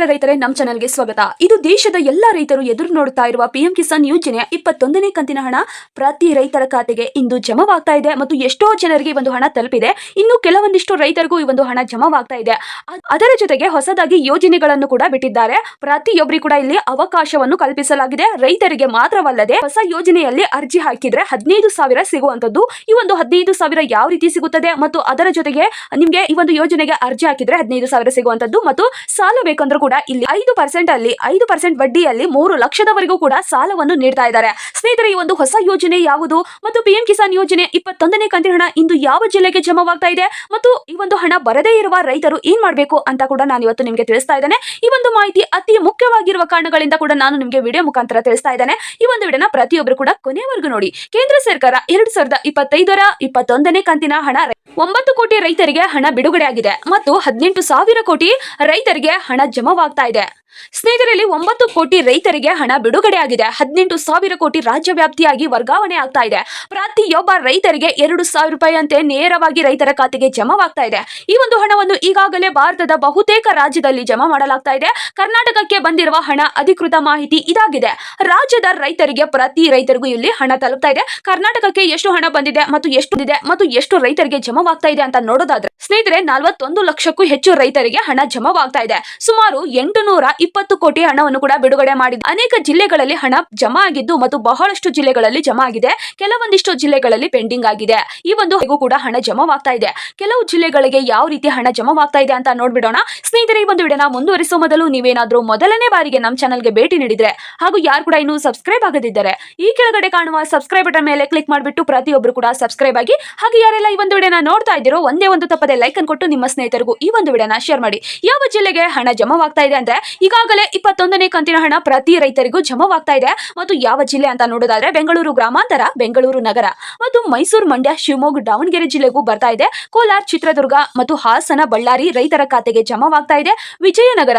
ರೈತರೇ ನಮ್ಮ ಚಾನಲ್ಗೆ ಸ್ವಾಗತ. ಇದು ದೇಶದ ಎಲ್ಲಾ ರೈತರು ಎದುರು ನೋಡುತ್ತಾ ಇರುವ ಪಿಎಂ ಕಿಸಾನ್ ಯೋಜನೆಯ ಇಪ್ಪತ್ತೊಂದನೇ ಕಂತಿನ ಹಣ. ಪ್ರತಿ ರೈತರ ಖಾತೆಗೆ ಇಂದು ಜಮವಾಗ್ತಾ ಇದೆ ಮತ್ತು ಎಷ್ಟೋ ಜನರಿಗೆ ಒಂದು ಹಣ ತಲುಪಿದೆ. ಇನ್ನು ಕೆಲವೊಂದಿಷ್ಟು ರೈತರಿಗೂ ಈ ಒಂದು ಹಣ ಜಮವಾಗ್ತಾ ಇದೆ. ಅದರ ಜೊತೆಗೆ ಹೊಸದಾಗಿ ಯೋಜನೆಗಳನ್ನು ಕೂಡ ಬಿಟ್ಟಿದ್ದಾರೆ. ಪ್ರತಿಯೊಬ್ಬರಿಗೂ ಕೂಡ ಇಲ್ಲಿ ಅವಕಾಶವನ್ನು ಕಲ್ಪಿಸಲಾಗಿದೆ. ರೈತರಿಗೆ ಮಾತ್ರವಲ್ಲದೆ ಹೊಸ ಯೋಜನೆಯಲ್ಲಿ ಅರ್ಜಿ ಹಾಕಿದ್ರೆ ಹದಿನೈದು ಸಾವಿರ ಸಿಗುವಂತದ್ದು ಈ ಒಂದು ಹದಿನೈದು ಸಾವಿರ ಯಾವ ರೀತಿ ಸಿಗುತ್ತದೆ ಮತ್ತು ಅದರ ಜೊತೆಗೆ ನಿಮಗೆ ಈ ಒಂದು ಯೋಜನೆಗೆ ಅರ್ಜಿ ಹಾಕಿದ್ರೆ ಹದಿನೈದು ಸಾವಿರ ಸಿಗುವಂತದ್ದು ಮತ್ತು ಸಾಲ ಬೇಕಂದ್ರೂ ಕೂಡ ಇಲ್ಲಿ ಐದು ಪರ್ಸೆಂಟ್ ಅಲ್ಲಿ, ಐದು ಪರ್ಸೆಂಟ್ ಬಡ್ಡಿಯಲ್ಲಿ ಮೂರು ಲಕ್ಷದವರೆಗೂ ಕೂಡ ಸಾಲವನ್ನು ನೀಡ್ತಾ ಇದ್ದಾರೆ. ಸ್ನೇಹಿತರೆ, ಈ ಒಂದು ಹೊಸ ಯೋಜನೆ ಯಾವುದು? ಮತ್ತು ಪಿಎಂ ಕಿಸಾನ್ ಯೋಜನೆ ಇಪ್ಪತ್ತೊಂದನೇ ಕಂತಿನ ಹಣ ಇಂದು ಯಾವ ಜಿಲ್ಲೆಗೆ ಜಮವಾಗ್ತಾ ಇದೆ? ಮತ್ತು ಈ ಒಂದು ಹಣ ಬರದೇ ಇರುವ ರೈತರು ಏನ್ ಮಾಡಬೇಕು ಅಂತ ಕೂಡ ನಾನು ಇವತ್ತು ನಿಮಗೆ ತಿಳಿಸ್ತಾ ಇದ್ದೇನೆ. ಈ ಒಂದು ಮಾಹಿತಿ ಅತಿ ಮುಖ್ಯವಾಗಿರುವ ಕಾರಣಗಳಿಂದ ಕೂಡ ನಾನು ನಿಮಗೆ ವಿಡಿಯೋ ಮುಖಾಂತರ ತಿಳಿಸ್ತಾ ಇದ್ದೇನೆ. ಈ ಒಂದು ವಿಡಿಯೋನ ಪ್ರತಿಯೊಬ್ಬರು ಕೂಡ ಕೊನೆವರೆಗೂ ನೋಡಿ. ಕೇಂದ್ರ ಸರ್ಕಾರ ಎರಡ್ ಸಾವಿರದ ಇಪ್ಪತ್ತೈದರ ಇಪ್ಪತ್ತೊಂದನೇ ಕಂತಿನ ಹಣ ಒಂಬತ್ತು ಕೋಟಿ ರೈತರಿಗೆ ಹಣ ಬಿಡುಗಡೆಯಾಗಿದೆ. ಮತ್ತು ಹದಿನೆಂಟು ಸಾವಿರ ಕೋಟಿ ರೈತರಿಗೆ ಹಣ ಜಮವಾಗ್ತಾ ಇದೆ. ಸ್ನೇಹಿತರಲ್ಲಿ ಒಂಬತ್ತು ಕೋಟಿ ರೈತರಿಗೆ ಹಣ ಬಿಡುಗಡೆಯಾಗಿದೆ. ಹದಿನೆಂಟು ಸಾವಿರ ಕೋಟಿ ರಾಜ್ಯ ವ್ಯಾಪ್ತಿಯಾಗಿ ವರ್ಗಾವಣೆ ಆಗ್ತಾ ಇದೆ. ಪ್ರತಿಯೊಬ್ಬ ರೈತರಿಗೆ ಎರಡು ಸಾವಿರ ರೂಪಾಯಿಯಂತೆ ನೇರವಾಗಿ ರೈತರ ಖಾತೆಗೆ ಜಮಾವಾಗ್ತಾ ಇದೆ. ಈ ಒಂದು ಹಣವನ್ನು ಈಗಾಗಲೇ ಭಾರತದ ಬಹುತೇಕ ರಾಜ್ಯದಲ್ಲಿ ಜಮಾ ಮಾಡಲಾಗ್ತಾ ಇದೆ. ಕರ್ನಾಟಕಕ್ಕೆ ಬಂದಿರುವ ಹಣ ಅಧಿಕೃತ ಮಾಹಿತಿ ಇದಾಗಿದೆ. ರಾಜ್ಯದ ರೈತರಿಗೆ ಪ್ರತಿ ರೈತರಿಗೂ ಇಲ್ಲಿ ಹಣ ತಲುಪ್ತಾ ಇದೆ. ಕರ್ನಾಟಕಕ್ಕೆ ಎಷ್ಟು ಹಣ ಬಂದಿದೆ ಮತ್ತು ಎಷ್ಟು ಇದೆ ಮತ್ತು ಎಷ್ಟು ರೈತರಿಗೆ ಜಮವಾಗ್ತಾ ಇದೆ ಅಂತ ನೋಡೋದಾದ್ರೆ, ಸ್ನೇಹಿತರೆ, ನಲವತ್ತೊಂದು ಲಕ್ಷಕ್ಕೂ ಹೆಚ್ಚು ರೈತರಿಗೆ ಹಣ ಜಮವಾಗ್ತಾ ಇದೆ. ಸುಮಾರು ಎಂಟು ನೂರ ಇಪ್ಪತ್ತು ಕೋಟಿ ಹಣವನ್ನು ಕೂಡ ಬಿಡುಗಡೆ ಮಾಡಿದೆ ಅನೇಕ ಜಿಲ್ಲೆಗಳಲ್ಲಿ ಹಣ ಜಮಾ ಆಗಿದ್ದು ಮತ್ತು ಬಹಳಷ್ಟು ಜಿಲ್ಲೆಗಳಲ್ಲಿ ಜಮಾ ಆಗಿದೆ. ಕೆಲವೊಂದಿಷ್ಟು ಜಿಲ್ಲೆಗಳಲ್ಲಿ ಪೆಂಡಿಂಗ್ ಆಗಿದೆ. ಈ ಒಂದು ಕೂಡ ಹಣ ಜಮಾವಾಗ್ತಾ ಇದೆ. ಕೆಲವು ಜಿಲ್ಲೆಗಳಿಗೆ ಯಾವ ರೀತಿ ಹಣ ಜಮಾವಾಗ್ತಾ ಇದೆ ಅಂತ ನೋಡ್ಬಿಡೋಣ. ಸ್ನೇಹಿತರೆ, ಈ ಒಂದು ವಿಡಿಯೋನ ಮುಂದುವರಿಸುವ ಮೊದಲು ನೀವೇನಾದ್ರೂ ಮೊದಲನೇ ಬಾರಿಗೆ ನಮ್ಮ ಚಾನಲ್ಗೆ ಭೇಟಿ ನೀಡಿದ್ರೆ ಹಾಗೂ ಯಾರು ಕೂಡ ಇನ್ನೂ ಸಬ್ಸ್ಕ್ರೈಬ್ ಆಗದಿದ್ದರೆ ಈ ಕೆಳಗಡೆ ಕಾಣುವ ಸಬ್ಸ್ಕ್ರೈಬ್ ಬಟನ್ ಮೇಲೆ ಕ್ಲಿಕ್ ಮಾಡಿಬಿಟ್ಟು ಪ್ರತಿಯೊಬ್ಬರು ಕೂಡ ಸಬ್ಸ್ಕ್ರೈಬ್ ಆಗಿ ಹಾಗೆ ಯಾರೆಲ್ಲ ಈ ಒಂದು ವಿಡಿಯೋನ ನೋಡ್ತಾ ಇದ್ದೀರೋ ಒಂದೇ ಒಂದು ತಪ್ಪದೆ ಲೈಕ್ ಅನ್ನು ಕೊಟ್ಟು ನಿಮ್ಮ ಸ್ನೇಹಿತರಿಗೂ ಈ ಒಂದು ವಿಡಿಯೋನ ಶೇರ್ ಮಾಡಿ. ಯಾವ ಜಿಲ್ಲೆಗೆ ಹಣ ಜಮವಾಗ್ತಾ ಇದೆ ಅಂದ್ರೆ ಈಗಾಗಲೇ ಇಪ್ಪತ್ತೊಂದನೇ ಕಂತಿನ ಹಣ ಪ್ರತಿ ರೈತರಿಗೂ ಜಮವಾಗ್ತಾ ಇದೆ. ಮತ್ತು ಯಾವ ಜಿಲ್ಲೆ ಅಂತ ನೋಡೋದಾದ್ರೆ ಬೆಂಗಳೂರು ಗ್ರಾಮಾಂತರ, ಬೆಂಗಳೂರು ನಗರ. ಮತ್ತು ಮೈಸೂರು ಮಂಡ್ಯ, ಶಿವಮೊಗ್ಗ, ದಾವಣಗೆರೆ ಜಿಲ್ಲೆಗೂ ಬರ್ತಾ ಇದೆ. ಕೋಲಾರ, ಚಿತ್ರದುರ್ಗ ಮತ್ತು ಹಾಸನ, ಬಳ್ಳಾರಿ ರೈತರ ಖಾತೆಗೆ ಜಮವಾಗ್ತಾ ಇದೆ. ವಿಜಯನಗರ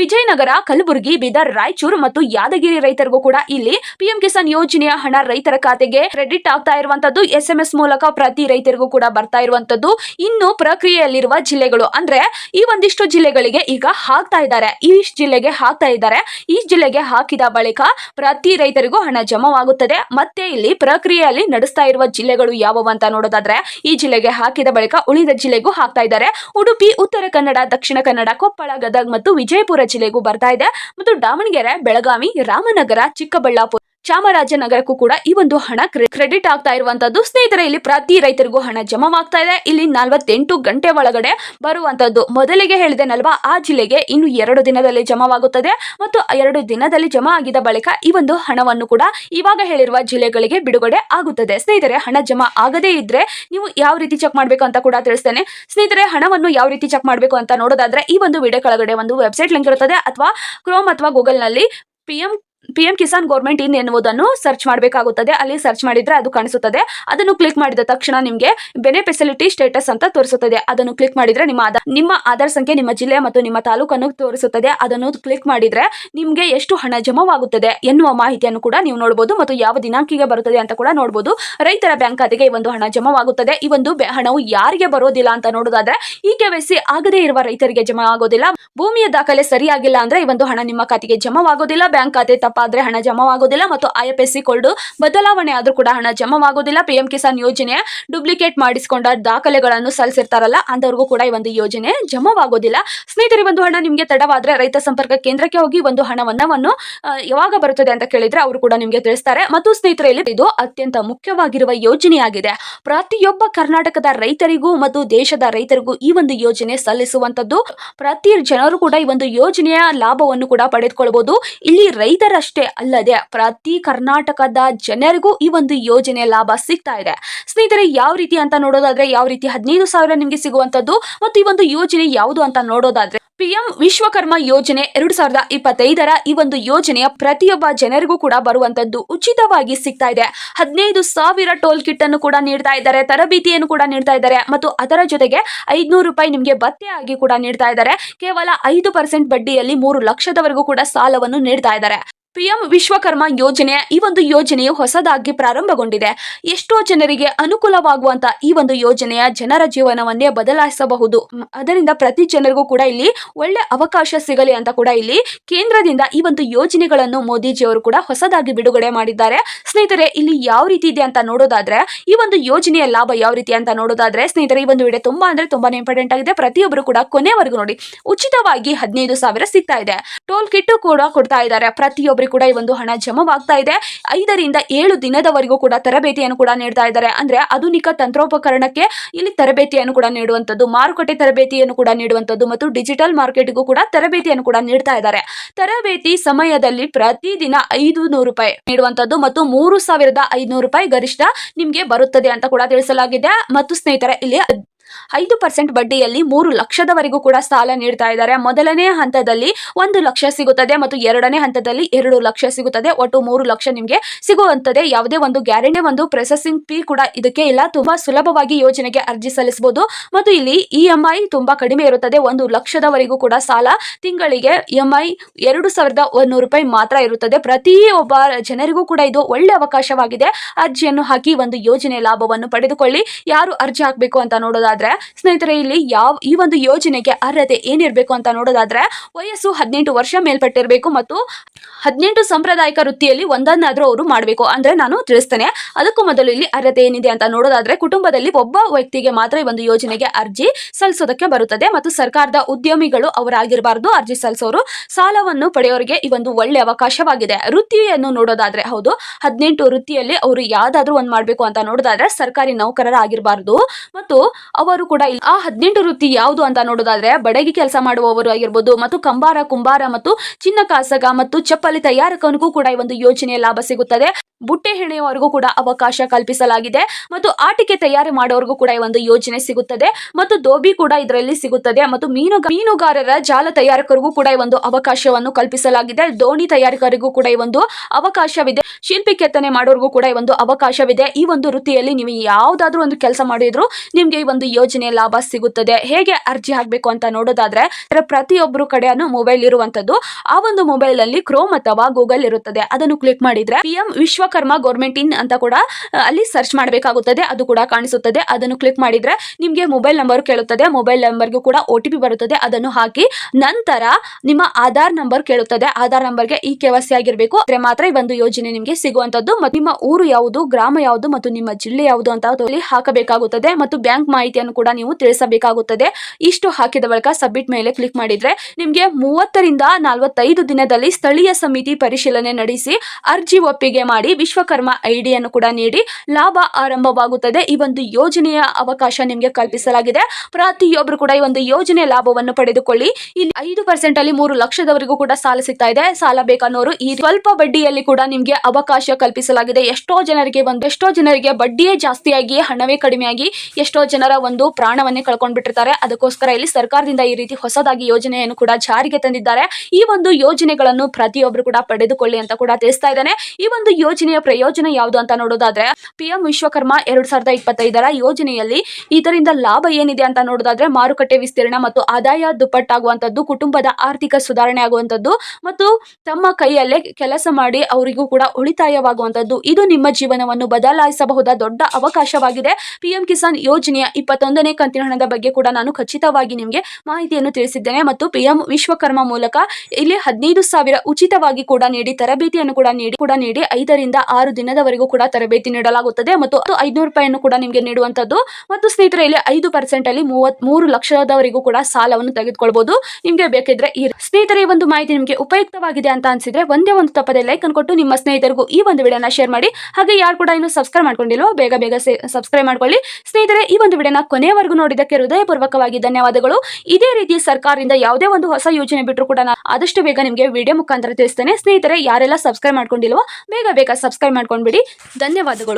ವಿಜಯನಗರ, ಕಲಬುರಗಿ, ಬೀದರ್, ರಾಯಚೂರು ಮತ್ತು ಯಾದಗಿರಿ ರೈತರಿಗೂ ಕೂಡ ಇಲ್ಲಿ ಪಿಎಂ ಕಿಸಾನ್ ಯೋಜನೆಯ ಹಣ ರೈತರ ಖಾತೆಗೆ ಕ್ರೆಡಿಟ್ ಆಗ್ತಾ ಇರುವಂತದ್ದು ಎಸ್ ಮೂಲಕ ಪ್ರತಿ ರೈತರಿಗೂ ಕೂಡ ಬರ್ತಾ ಇರುವಂತದ್ದು. ಇನ್ನು ಪ್ರಕ್ರಿಯೆಯಲ್ಲಿರುವ ಜಿಲ್ಲೆಗಳು ಅಂದ್ರೆ ಈ ಒಂದಿಷ್ಟು ಜಿಲ್ಲೆಗಳಿಗೆ ಈಗ ಹಾಕ್ತಾ ಇದ್ದಾರೆ. ಈ ಜಿಲ್ಲೆಗೆ ಹಾಕ್ತಾ ಇದ್ದಾರೆ. ಈ ಜಿಲ್ಲೆಗೆ ಹಾಕಿದ ಬಳಿಕ ಪ್ರತಿ ರೈತರಿಗೂ ಹಣ ಜಮವಾಗುತ್ತದೆ. ಮತ್ತೆ ಇಲ್ಲಿ ಪ್ರಕ್ರಿಯೆಯಲ್ಲಿ ನಡೆಸ್ತಾ ಇರುವ ಜಿಲ್ಲೆಗಳು ಯಾವುವು ಅಂತ ನೋಡೋದಾದ್ರೆ ಈ ಜಿಲ್ಲೆಗೆ ಹಾಕಿದ ಬಳಿಕ ಉಳಿದ ಜಿಲ್ಲೆಗೂ ಹಾಕ್ತಾ ಇದ್ದಾರೆ. ಉಡುಪಿ, ಉತ್ತರ ಕನ್ನಡ, ದಕ್ಷಿಣ ಕನ್ನಡ, ಕೊಪ್ಪಳ, ಗದಗ್ ಮತ್ತು ವಿಜಯಪುರ ಜಿಲ್ಲೆಗೂ ಬರ್ತಾ ಇದೆ. ಮತ್ತು ದಾವಣಗೆರೆ ಬೆಳಗಾವಿ ರಾಮನಗರ ಚಿಕ್ಕಬಳ್ಳಾಪುರ ಚಾಮರಾಜನಗರಕ್ಕೂ ಕೂಡ ಈ ಒಂದು ಹಣ ಕ್ರೆ- ಕ್ರೆಡಿಟ್ ಆಗ್ತಾ ಇರುವಂತದ್ದು. ಸ್ನೇಹಿತರೆ, ಇಲ್ಲಿ ಪ್ರತಿ ರೈತರಿಗೂ ಹಣ ಜಮವಾಗ್ತಾ ಇದೆ. ಇಲ್ಲಿ ನಲವತ್ತೆಂಟು ಗಂಟೆ ಒಳಗಡೆ ಬರುವಂತದ್ದು. ಮೊದಲಿಗೆ ಹೇಳಿದೆನಲ್ವಾ, ಆ ಜಿಲ್ಲೆಗೆ ಇನ್ನು ಎರಡು ದಿನದಲ್ಲಿ ಜಮವಾಗುತ್ತದೆ. ಮತ್ತು ಎರಡು ದಿನದಲ್ಲಿ ಜಮಾ ಆಗಿದ ಬಳಿಕ ಈ ಒಂದು ಹಣವನ್ನು ಕೂಡ ಇವಾಗ ಹೇಳಿರುವ ಜಿಲ್ಲೆಗಳಿಗೆ ಬಿಡುಗಡೆ ಆಗುತ್ತದೆ. ಸ್ನೇಹಿತರೆ, ಹಣ ಜಮಾ ಆಗದೇ ಇದ್ರೆ ನೀವು ಯಾವ ರೀತಿ ಚೆಕ್ ಮಾಡಬೇಕು ಅಂತ ಕೂಡ ತಿಳಿಸ್ತೇನೆ. ಸ್ನೇಹಿತರೆ, ಹಣವನ್ನು ಯಾವ ರೀತಿ ಚೆಕ್ ಮಾಡಬೇಕು ಅಂತ ನೋಡೋದಾದ್ರೆ ಈ ಒಂದು ವಿಡಿಯೋ ಕೆಳಗಡೆ ಒಂದು ವೆಬ್ಸೈಟ್ ಲಿಂಕ್ ಇರುತ್ತದೆ. ಅಥವಾ ಕ್ರೋಮ್ ಅಥವಾ ಗೂಗಲ್ನಲ್ಲಿ PM PM Kisan government in ಎನ್ನುವುದನ್ನು ಸರ್ಚ್ ಮಾಡಬೇಕಾಗುತ್ತದೆ. ಅಲ್ಲಿ ಸರ್ಚ್ ಮಾಡಿದ್ರೆ ಅದು ಕಾಣಿಸುತ್ತದೆ. ಅದನ್ನು ಕ್ಲಿಕ್ ಮಾಡಿದ ತಕ್ಷಣ ನಿಮಗೆ ಬೆನೆ ಫೆಸಿಲಿಟಿ ಸ್ಟೇಟಸ್ ಅಂತ ತೋರಿಸುತ್ತದೆ. ಅದನ್ನು ಕ್ಲಿಕ್ ಮಾಡಿದ್ರೆ ನಿಮ್ಮ ಆಧಾರ್ ನಿಮ್ಮ ಆಧಾರ್ ಸಂಖ್ಯೆ ನಿಮ್ಮ ಜಿಲ್ಲೆ ಮತ್ತು ನಿಮ್ಮ ತಾಲೂಕನ್ನು ತೋರಿಸುತ್ತದೆ. ಅದನ್ನು ಕ್ಲಿಕ್ ಮಾಡಿದ್ರೆ ನಿಮಗೆ ಎಷ್ಟು ಹಣ ಜಮವಾಗುತ್ತದೆ ಎನ್ನುವ ಮಾಹಿತಿಯನ್ನು ಕೂಡ ನೀವು ನೋಡಬಹುದು ಮತ್ತು ಯಾವ ದಿನಾಂಕಿಗೆ ಬರುತ್ತದೆ ಅಂತ ಕೂಡ ನೋಡಬಹುದು ರೈತರ ಬ್ಯಾಂಕ್ ಖಾತೆಗೆ ಈ ಒಂದು ಹಣ ಜಮಾವಾಗುತ್ತದೆ. ಈ ಒಂದು ಹಣವು ಯಾರಿಗೆ ಬರೋದಿಲ್ಲ ಅಂತ ನೋಡೋದಾದ್ರೆ ಈ ಕೆವೈಸಿ ಆಗದೇ ಇರುವ ರೈತರಿಗೆ ಜಮಾ ಆಗೋದಿಲ್ಲ ಭೂಮಿಯ ದಾಖಲೆ ಸರಿಯಾಗಿಲ್ಲ ಅಂದ್ರೆ ಈ ಒಂದು ಹಣ ನಿಮ್ಮ ಖಾತೆಗೆ ಜಮಾವಾಗೋದಿಲ್ಲ. ಬ್ಯಾಂಕ್ ಖಾತೆ ತಪ್ಪಾದ್ರೆ ಹಣ ಜಮವಾಗೋದಿಲ್ಲ ಮತ್ತು I F S C code ಬದಲಾವಣೆ ಆದ್ರೂ ಕೂಡ ಹಣ ಜಮವಾಗೋದಿಲ್ಲ. ಪಿಎಂ ಕಿಸಾನ್ ಯೋಜನೆಯ ಡೂಪ್ಲಿಕೇಟ್ ಮಾಡಿಸಿಕೊಂಡ ದಾಖಲೆಗಳನ್ನು ಸಲ್ಲಿಸಿರ್ತಾರಲ್ಲ ಅಂತವರಿಗೂ ಕೂಡ ಈ ಒಂದು ಯೋಜನೆ ಜಮವಾಗೋದಿಲ್ಲ. ಸ್ನೇಹಿತರೆ, ಒಂದು ಹಣ ನಿಮಗೆ ತಡವಾದ್ರೆ ರೈತ ಸಂಪರ್ಕ ಕೇಂದ್ರಕ್ಕೆ ಹೋಗಿ ಒಂದು ಹಣವನ್ನು ಯಾವಾಗ ಬರುತ್ತದೆ ಅಂತ ಕೇಳಿದ್ರೆ ಅವರು ಕೂಡ ನಿಮಗೆ ತಿಳಿಸ್ತಾರೆ. ಮತ್ತು ಸ್ನೇಹಿತರೆ, ಇಲ್ಲಿ ಇದು ಅತ್ಯಂತ ಮುಖ್ಯವಾಗಿರುವ ಯೋಜನೆಯಾಗಿದೆ. ಪ್ರತಿಯೊಬ್ಬ ಕರ್ನಾಟಕದ ರೈತರಿಗೂ ಮತ್ತು ದೇಶದ ರೈತರಿಗೂ ಈ ಒಂದು ಯೋಜನೆ ಸಲ್ಲಿಸುವಂತದ್ದು ಪ್ರತಿ ಜನರು ಕೂಡ ಈ ಒಂದು ಯೋಜನೆಯ ಲಾಭವನ್ನು ಕೂಡ ಪಡೆದುಕೊಳ್ಳಬಹುದು ಇಲ್ಲಿ ರೈತರಷ್ಟೇ ಅಲ್ಲದೆ ಪ್ರತಿ ಕರ್ನಾಟಕದ ಜನರಿಗೂ ಈ ಒಂದು ಯೋಜನೆ ಲಾಭ ಸಿಗ್ತಾ ಇದೆ. ಸ್ನೇಹಿತರೆ, ಯಾವ ರೀತಿ ಅಂತ ನೋಡೋದಾದ್ರೆ, ಯಾವ ರೀತಿ ಹದಿನೈದು ಸಾವಿರ ನಿಮಗೆ ಸಿಗುವಂತದ್ದು ಮತ್ತು ಈ ಒಂದು ಯೋಜನೆ ಯಾವುದು ಅಂತ ನೋಡೋದಾದ್ರೆ, ಪಿಎಂ ವಿಶ್ವಕರ್ಮ ಯೋಜನೆ ಎರಡು ಸಾವಿರದ ಇಪ್ಪತ್ತೈದರ ಈ ಒಂದು ಯೋಜನೆಯ ಪ್ರತಿಯೊಬ್ಬ ಜನರಿಗೂ ಕೂಡ ಬರುವಂತದ್ದು ಉಚಿತವಾಗಿ ಸಿಗ್ತಾ ಇದೆ. ಹದಿನೈದು ಸಾವಿರ ಟೋಲ್ ಕಿಟ್ ಅನ್ನು ಕೂಡ ನೀಡ್ತಾ ಇದ್ದಾರೆ, ತರಬೇತಿಯನ್ನು ಕೂಡ ನೀಡ್ತಾ ಇದ್ದಾರೆ ಮತ್ತು ಅದರ ಜೊತೆಗೆ ಐದ್ನೂರು ರೂಪಾಯಿ ನಿಮಗೆ ಭತ್ತೆಯಾಗಿ ಕೂಡ ನೀಡ್ತಾ ಇದ್ದಾರೆ. ಕೇವಲ ಐದು ಪರ್ಸೆಂಟ್ ಬಡ್ಡಿಯಲ್ಲಿ ಮೂರು ಲಕ್ಷದವರೆಗೂ ಕೂಡ ಸಾಲವನ್ನು ನೀಡ್ತಾ ಇದ್ದಾರೆ. ಪಿಎಂ ವಿಶ್ವಕರ್ಮ ಯೋಜನೆ ಈ ಒಂದು ಯೋಜನೆಯು ಹೊಸದಾಗಿ ಪ್ರಾರಂಭಗೊಂಡಿದೆ. ಎಷ್ಟೋ ಜನರಿಗೆ ಅನುಕೂಲವಾಗುವಂತ ಈ ಒಂದು ಯೋಜನೆಯ ಜನರ ಜೀವನವನ್ನೇ ಬದಲಾಯಿಸಬಹುದು. ಅದರಿಂದ ಪ್ರತಿ ಜನರಿಗೂ ಕೂಡ ಇಲ್ಲಿ ಒಳ್ಳೆ ಅವಕಾಶ ಸಿಗಲಿ ಅಂತ ಕೂಡ ಇಲ್ಲಿ ಕೇಂದ್ರದಿಂದ ಈ ಒಂದು ಯೋಜನೆಗಳನ್ನು ಮೋದಿಜಿಯವರು ಕೂಡ ಹೊಸದಾಗಿ ಬಿಡುಗಡೆ ಮಾಡಿದ್ದಾರೆ. ಸ್ನೇಹಿತರೆ, ಇಲ್ಲಿ ಯಾವ ರೀತಿ ಇದೆ ಅಂತ ನೋಡೋದಾದ್ರೆ, ಈ ಒಂದು ಯೋಜನೆಯ ಲಾಭ ಯಾವ ರೀತಿ ಅಂತ ನೋಡೋದಾದ್ರೆ, ಸ್ನೇಹಿತರೆ, ಈ ಒಂದು ವಿಡಿಯೋ ತುಂಬಾ ಅಂದ್ರೆ ತುಂಬಾ ಇಂಪಾರ್ಟೆಂಟ್ ಆಗಿದೆ. ಪ್ರತಿಯೊಬ್ಬರು ಕೂಡ ಕೊನೆವರೆಗೂ ನೋಡಿ. ಉಚಿತವಾಗಿ ಹದಿನೈದು ಸಾವಿರ ಸಿಗ್ತಾ ಇದೆ. ಟೋಲ್ ಕಿಟ್ ಕೂಡ ಕೊಡ್ತಾ ಇದ್ದಾರೆ ಪ್ರತಿಯೊಬ್ಬರಿಗೂ. ಕೂಡ ಈ ಒಂದು ಹಣ ಜಮವಾಗ್ತಾ ಇದೆ. ಐದರಿಂದ ಏಳು ದಿನದವರೆಗೂ ಕೂಡ ತರಬೇತಿಯನ್ನು ಕೂಡ ನೀಡ್ತಾ ಇದ್ದಾರೆ. ಅಂದ್ರೆ ಆಧುನಿಕ ತಂತ್ರೋಪಕರಣಕ್ಕೆ ಇಲ್ಲಿ ತರಬೇತಿಯನ್ನು ಕೂಡ ನೀಡುವಂತದ್ದು ಮಾರುಕಟ್ಟೆ ತರಬೇತಿಯನ್ನು ಕೂಡ ನೀಡುವಂತದ್ದು ಮತ್ತು ಡಿಜಿಟಲ್ ಮಾರ್ಕೆಟ್ಗೂ ಕೂಡ ತರಬೇತಿಯನ್ನು ಕೂಡ ನೀಡ್ತಾ ಇದ್ದಾರೆ. ತರಬೇತಿ ಸಮಯದಲ್ಲಿ ಪ್ರತಿದಿನ ಐದು ನೂರು ರೂಪಾಯಿ ನೀಡುವಂತದ್ದು ಮತ್ತು ಮೂರು ಸಾವಿರದ ಐದುನೂರು ರೂಪಾಯಿ ಗರಿಷ್ಠ ನಿಮ್ಗೆ ಬರುತ್ತದೆ ಅಂತ ಕೂಡ ತಿಳಿಸಲಾಗಿದೆ. ಮತ್ತು ಸ್ನೇಹಿತರೆ, ಇಲ್ಲಿ ಐದು ಪರ್ಸೆಂಟ್ ಬಡ್ಡಿಯಲ್ಲಿ ಮೂರು ಲಕ್ಷದವರೆಗೂ ಕೂಡ ಸಾಲ ನೀಡ್ತಾ ಇದ್ದಾರೆ. ಮೊದಲನೇ ಹಂತದಲ್ಲಿ ಒಂದು ಲಕ್ಷ ಸಿಗುತ್ತದೆ ಮತ್ತು ಎರಡನೇ ಹಂತದಲ್ಲಿ ಎರಡು ಲಕ್ಷ ಸಿಗುತ್ತದೆ. ಒಟ್ಟು ಮೂರು ಲಕ್ಷ ನಿಮಗೆ ಸಿಗುವಂತದೆ ಯಾವುದೇ ಒಂದು ಗ್ಯಾರಂಟಿ, ಒಂದು ಪ್ರೊಸೆಸಿಂಗ್ ಫೀ ಕೂಡ ಇದಕ್ಕೆ ಇಲ್ಲ. ತುಂಬಾ ಸುಲಭವಾಗಿ ಯೋಜನೆಗೆ ಅರ್ಜಿ ಸಲ್ಲಿಸಬಹುದು. ಮತ್ತು ಇಲ್ಲಿ ಇ ಎಂ ಐ ತುಂಬಾ ಕಡಿಮೆ ಇರುತ್ತದೆ. ಒಂದು ಲಕ್ಷದವರೆಗೂ ಕೂಡ ಸಾಲ ತಿಂಗಳಿಗೆ ಇ ಎಂ ಐ ಎರಡು ಸಾವಿರದ ಒಂದೂರು ರೂಪಾಯಿ ಮಾತ್ರ ಇರುತ್ತದೆ. ಪ್ರತಿಯೊಬ್ಬ ಜನರಿಗೂ ಕೂಡ ಇದು ಒಳ್ಳೆ ಅವಕಾಶವಾಗಿದೆ. ಅರ್ಜಿಯನ್ನು ಹಾಕಿ ಒಂದು ಯೋಜನೆ ಲಾಭವನ್ನು ಪಡೆದುಕೊಳ್ಳಿ. ಯಾರು ಅರ್ಜಿ ಹಾಕಬೇಕು ಅಂತ ನೋಡೋದಾದ್ರೆ, ಸ್ನೇಹಿತರೆ, ಇಲ್ಲಿ ಯಾವ, ಈ ಒಂದು ಯೋಜನೆಗೆ ಅರ್ಹತೆ ಏನಿರಬೇಕು ಅಂತ ನೋಡೋದಾದ್ರೆ, ವಯಸ್ಸು ಹದಿನೆಂಟು ವರ್ಷ ಮೇಲ್ಪಟ್ಟಿರಬೇಕು ಮತ್ತು ಹದಿನೆಂಟು ಸಾಂಪ್ರದಾಯಿಕ ವೃತ್ತಿಯಲ್ಲಿ ಒಂದನ್ನಾದರೂ ಅವರು ಮಾಡಬೇಕು. ಅಂದ್ರೆ ನಾನು ತಿಳಿಸ್ತೇನೆ, ಅದಕ್ಕೂ ಮೊದಲು ಇಲ್ಲಿ ಅರ್ಹತೆ ಏನಿದೆ ಅಂತ ನೋಡೋದಾದ್ರೆ, ಕುಟುಂಬದಲ್ಲಿ ಒಬ್ಬ ವ್ಯಕ್ತಿಗೆ ಮಾತ್ರ ಈ ಒಂದು ಯೋಜನೆಗೆ ಅರ್ಜಿ ಸಲ್ಲಿಸೋದಕ್ಕೆ ಬರುತ್ತದೆ ಮತ್ತು ಸರ್ಕಾರದ ಉದ್ಯಮಿಗಳು ಅವರಾಗಿರಬಾರ್ದು, ಅರ್ಜಿ ಸಲ್ಲಿಸೋರು ಸಾಲವನ್ನು ಪಡೆಯೋರಿಗೆ ಈ ಒಂದು ಒಳ್ಳೆ ಅವಕಾಶವಾಗಿದೆ. ವೃತ್ತಿಯನ್ನು ನೋಡೋದಾದ್ರೆ, ಹೌದು, ಹದಿನೆಂಟು ವೃತ್ತಿಯಲ್ಲಿ ಅವರು ಯಾವ್ದಾದ್ರು ಒಂದು ಮಾಡಬೇಕು ಅಂತ ನೋಡೋದಾದ್ರೆ, ಸರ್ಕಾರಿ ನೌಕರರಾಗಿರಬಾರ್ದು ಮತ್ತು ಅವರು ಕೂಡ ಇಲ್ಲಿ. ಆ ಹದಿನೆಂಟು ವೃತ್ತಿ ಯಾವುದು ಅಂತ ನೋಡೋದಾದ್ರೆ ಬಡಗಿ ಕೆಲಸ ಮಾಡುವವರು ಆಗಿರ್ಬೋದು ಮತ್ತು ಕಂಬಾರ, ಕುಂಬಾರ ಮತ್ತು ಚಿನ್ನ ಕಾಸಗ ಮತ್ತು ಚಪ್ಪಲಿ ತಯಾರಕನಿಗೂ ಕೂಡ ಈ ಒಂದು ಯೋಜನೆಯ ಲಾಭ ಸಿಗುತ್ತದೆ. ಬುಟ್ಟೆ ಹೆಣೆಯುವವರಿಗೂ ಕೂಡ ಅವಕಾಶ ಕಲ್ಪಿಸಲಾಗಿದೆ ಮತ್ತು ಆಟಿಕೆ ತಯಾರಿ ಮಾಡೋರಿಗೂ ಕೂಡ ಈ ಒಂದು ಯೋಜನೆ ಸಿಗುತ್ತದೆ ಮತ್ತು ದೋಬಿ ಕೂಡ ಇದರಲ್ಲಿ ಸಿಗುತ್ತದೆ ಮತ್ತು ಮೀನು ಮೀನುಗಾರರ ಜಾಲ ತಯಾರಕರಿಗೂ ಕೂಡ ಈ ಒಂದು ಅವಕಾಶವನ್ನು ಕಲ್ಪಿಸಲಾಗಿದೆ. ದೋಣಿ ತಯಾರಕರಿಗೂ ಕೂಡ ಈ ಒಂದು ಅವಕಾಶವಿದೆ. ಶಿಲ್ಪಿ ಕೆತ್ತನೆ ಮಾಡೋರಿಗೂ ಕೂಡ ಈ ಒಂದು ಅವಕಾಶವಿದೆ. ಈ ಒಂದು ವೃತ್ತಿಯಲ್ಲಿ ನೀವು ಯಾವ್ದಾದ್ರು ಒಂದು ಕೆಲಸ ಮಾಡಿದ್ರು ನಿಮ್ಗೆ ಈ ಒಂದು ಯೋಜನೆ ಲಾಭ ಸಿಗುತ್ತದೆ. ಹೇಗೆ ಅರ್ಜಿ ಹಾಕಬೇಕು ಅಂತ ನೋಡೋದಾದ್ರೆ ಪ್ರತಿಯೊಬ್ಬರು ಕಡೆಯನ್ನು ಮೊಬೈಲ್ ಇರುವಂತದ್ದು, ಆ ಒಂದು ಮೊಬೈಲ್ ಅಲ್ಲಿ ಕ್ರೋಮ್ ಅಥವಾ ಗೂಗಲ್ ಇರುತ್ತದೆ. ಅದನ್ನು ಕ್ಲಿಕ್ ಮಾಡಿದ್ರೆ P M Vishwakarma government in ಅಂತ ಕೂಡ ಅಲ್ಲಿ ಸರ್ಚ್ ಮಾಡಬೇಕಾಗುತ್ತದೆ, ಅದು ಕೂಡ ಕಾಣಿಸುತ್ತದೆ. ಅದನ್ನು ಕ್ಲಿಕ್ ಮಾಡಿದ್ರೆ ನಿಮಗೆ ಮೊಬೈಲ್ ನಂಬರ್ ಕೇಳುತ್ತದೆ. ಮೊಬೈಲ್ ನಂಬರ್ಗೂ ಕೂಡ ಒ ಟಿ ಬರುತ್ತದೆ. ಅದನ್ನು ಹಾಕಿ ನಂತರ ನಿಮ್ಮ ಆಧಾರ್ ನಂಬರ್ ಕೇಳುತ್ತದೆ. ಆಧಾರ್ ನಂಬರ್ಗೆ ಈ ಕೆವಸಿ ಆಗಿರಬೇಕು. ಅಂದ್ರೆ ಮಾತ್ರ ಈ ಒಂದು ಯೋಜನೆ ನಿಮಗೆ ಸಿಗುವಂತದ್ದು ಮತ್ತು ನಿಮ್ಮ ಊರು ಯಾವುದು, ಗ್ರಾಮ ಯಾವುದು ಮತ್ತು ನಿಮ್ಮ ಜಿಲ್ಲೆ ಯಾವುದು ಅಂತ ಹಾಕಬೇಕಾಗುತ್ತದೆ ಮತ್ತು ಬ್ಯಾಂಕ್ ಮಾಹಿತಿಯನ್ನು ಕೂಡ ನೀವು ತಿಳಿಸಬೇಕಾಗುತ್ತದೆ. ಇಷ್ಟು ಹಾಕಿದ ಬಳಿಕ ಸಬ್ಮಿಟ್ ಮೇಲೆ ಕ್ಲಿಕ್ ಮಾಡಿದ್ರೆ ನಿಮಗೆ ಮೂವತ್ತರಿಂದ ನಲವತ್ತೈದು ದಿನದಲ್ಲಿ ಸ್ಥಳೀಯ ಸಮಿತಿ ಪರಿಶೀಲನೆ ನಡೆಸಿ ಅರ್ಜಿ ಒಪ್ಪಿಗೆ ಮಾಡಿ ವಿಶ್ವಕರ್ಮ ಐಡಿಯನ್ನು ಕೂಡ ನೀಡಿ ಲಾಭ ಆರಂಭವಾಗುತ್ತದೆ. ಈ ಒಂದು ಯೋಜನೆಯ ಅವಕಾಶ ನಿಮಗೆ ಕಲ್ಪಿಸಲಾಗಿದೆ. ಪ್ರತಿಯೊಬ್ಬರು ಕೂಡ ಈ ಒಂದು ಯೋಜನೆ ಲಾಭವನ್ನು ಪಡೆದುಕೊಳ್ಳಿ. ಇಲ್ಲಿ ಐದು ಪರ್ಸೆಂಟ್ ಅಲ್ಲಿ ಮೂರು ಲಕ್ಷದವರೆಗೂ ಕೂಡ ಸಾಲ ಸಿಗ್ತಾ ಇದೆ. ಸಾಲ ಬೇಕನ್ನೋರು ಈ ಸ್ವಲ್ಪ ಬಡ್ಡಿಯಲ್ಲಿ ಕೂಡ ನಿಮಗೆ ಅವಕಾಶ ಕಲ್ಪಿಸಲಾಗಿದೆ. ಎಷ್ಟೋ ಜನರಿಗೆ ಒಂದು, ಎಷ್ಟೋ ಜನರಿಗೆ ಬಡ್ಡಿಯೇ ಜಾಸ್ತಿಯಾಗಿ, ಹಣವೇ ಕಡಿಮೆಯಾಗಿ ಎಷ್ಟೋ ಜನರ ಒಂದು ಪ್ರಾಣವನ್ನೇ ಕಳ್ಕೊಂಡ್ಬಿಟ್ಟಿರ್ತಾರೆ. ಅದಕ್ಕೋಸ್ಕರ ಇಲ್ಲಿ ಸರ್ಕಾರದಿಂದ ಈ ರೀತಿ ಹೊಸದಾಗಿ ಯೋಜನೆಯನ್ನು ಕೂಡ ಜಾರಿಗೆ ತಂದಿದ್ದಾರೆ. ಈ ಒಂದು ಯೋಜನೆಗಳನ್ನು ಪ್ರತಿಯೊಬ್ಬರು ಕೂಡ ಪಡೆದುಕೊಳ್ಳಿ ಅಂತ ಕೂಡ ತಿಳಿಸ್ತಾ ಇದ್ದಾನೆ. ಈ ಒಂದು ಯೋಜನೆಯ ಪ್ರಯೋಜನ ಯಾವುದು ಅಂತ ನೋಡೋದಾದ್ರೆ, ಪಿಎಂ ವಿಶ್ವಕರ್ಮ ಎರಡ್ ಸಾವಿರದ ಇಪ್ಪತ್ತೈದರ ಯೋಜನೆಯಲ್ಲಿ ಇದರಿಂದ ಲಾಭ ಏನಿದೆ ಅಂತ ನೋಡೋದಾದ್ರೆ, ಮಾರುಕಟ್ಟೆ ವಿಸ್ತೀರ್ಣ ಮತ್ತು ಆದಾಯ ದುಪ್ಪಟ್ಟಾಗುವಂತದ್ದು ಕುಟುಂಬದ ಆರ್ಥಿಕ ಸುಧಾರಣೆ ಆಗುವಂತದ್ದು ಮತ್ತು ತಮ್ಮ ಕೈಯಲ್ಲೇ ಕೆಲಸ ಮಾಡಿ ಅವರಿಗೂ ಕೂಡ ಉಳಿತಾಯವಾಗುವಂತದ್ದು ಇದು ನಿಮ್ಮ ಜೀವನವನ್ನು ಬದಲಾಯಿಸಬಹುದ ದೊಡ್ಡ ಅವಕಾಶವಾಗಿದೆ. ಪಿಎಂ ಕಿಸಾನ್ ಯೋಜನೆಯ ಇಪ್ಪತ್ತೊಂದನೇ ಕಂತಿನ ಹಣದ ಬಗ್ಗೆ ಕೂಡ ನಾನು ಖಚಿತವಾಗಿ ನಿಮಗೆ ಮಾಹಿತಿಯನ್ನು ತಿಳಿಸಿದ್ದೇನೆ ಮತ್ತು ಪಿಎಂ ವಿಶ್ವಕರ್ಮ ಮೂಲಕ ಇಲ್ಲಿ ಹದಿನೈದು ಸಾವಿರ ಉಚಿತವಾಗಿ ಕೂಡ ನೀಡಿ, ತರಬೇತಿಯನ್ನು ಕೂಡ ನೀಡಿ ಕೂಡ ನೀಡಿ ಐದರಿಂದ ಆರು ದಿನದವರೆಗೂ ಕೂಡ ತರಬೇತಿ ನೀಡಲಾಗುತ್ತದೆ ಮತ್ತು ಐದುನೂರು ರೂಪಾಯಿಯನ್ನು ಕೂಡ ನಿಮಗೆ ನೀಡುವಂತದ್ದು. ಮತ್ತು ಸ್ನೇಹಿತರೆ, ಇಲ್ಲಿ ಐದು ಪರ್ಸೆಂಟ್ ಅಲ್ಲಿ ಮೂವತ್ ಮೂರು ಲಕ್ಷದವರೆಗೂ ಕೂಡ ಸಾಲವನ್ನು ತೆಗೆದುಕೊಳ್ಬಹುದು ನಿಮಗೆ ಬೇಕಿದ್ರೆ ಈ ಸ್ನೇಹಿತರೆ ಒಂದು ಮಾಹಿತಿ ನಿಮಗೆ ಉಪಯುಕ್ತವಾಗಿದೆ ಅಂತ ಅನ್ಸಿದ್ರೆ ಒಂದೇ ಒಂದು ತಪ್ಪದೆ ಲೈಕ್ ಅನ್ಕೊಟ್ಟು ನಿಮ್ಮ ಸ್ನೇಹಿತರಿಗೂ ಈ ಒಂದು ವಿಡಿಯೋನ ಶೇರ್ ಮಾಡಿ. ಹಾಗೆ ಯಾರು ಕೂಡ ಇನ್ನು ಸಬ್ಸ್ಕ್ರೈಬ್ ಮಾಡ್ಕೊಂಡಿಲ್ವೋ, ಬೇಗ ಬೇಗ ಸಬ್ಸ್ಕ್ರೈಬ್ ಮಾಡ್ಕೊಳ್ಳಿ. ಸ್ನೇಹಿತರೆ, ಈ ಒಂದು ವಿಡಿಯೋನ ಕೊನೆಯವರೆಗೂ ನೋಡಿದ್ದಕ್ಕೆ ಹೃದಯಪೂರ್ವಕವಾಗಿ ಧನ್ಯವಾದಗಳು. ಇದೇ ರೀತಿ ಸರ್ಕಾರದಿಂದ ಯಾವುದೇ ಒಂದು ಹೊಸ ಯೋಜನೆ ಬಿಟ್ಟರು ಕೂಡ ನಾನು ಆದಷ್ಟು ಬೇಗ ನಿಮಗೆ ವಿಡಿಯೋ ಮುಖಾಂತರ ತಿಳಿಸ್ತೇನೆ. ಸ್ನೇಹಿತರೆ, ಯಾರೆಲ್ಲ ಸಬ್ಸ್ಕ್ರೈಬ್ ಮಾಡ್ಕೊಂಡಿಲ್ವೋ, ಬೇಗ ಬೇಗ ಸಬ್ಸ್ಕ್ರೈಬ್ ಮಾಡ್ಕೊಂಡ್ಬಿಡಿ. ಧನ್ಯವಾದಗಳು.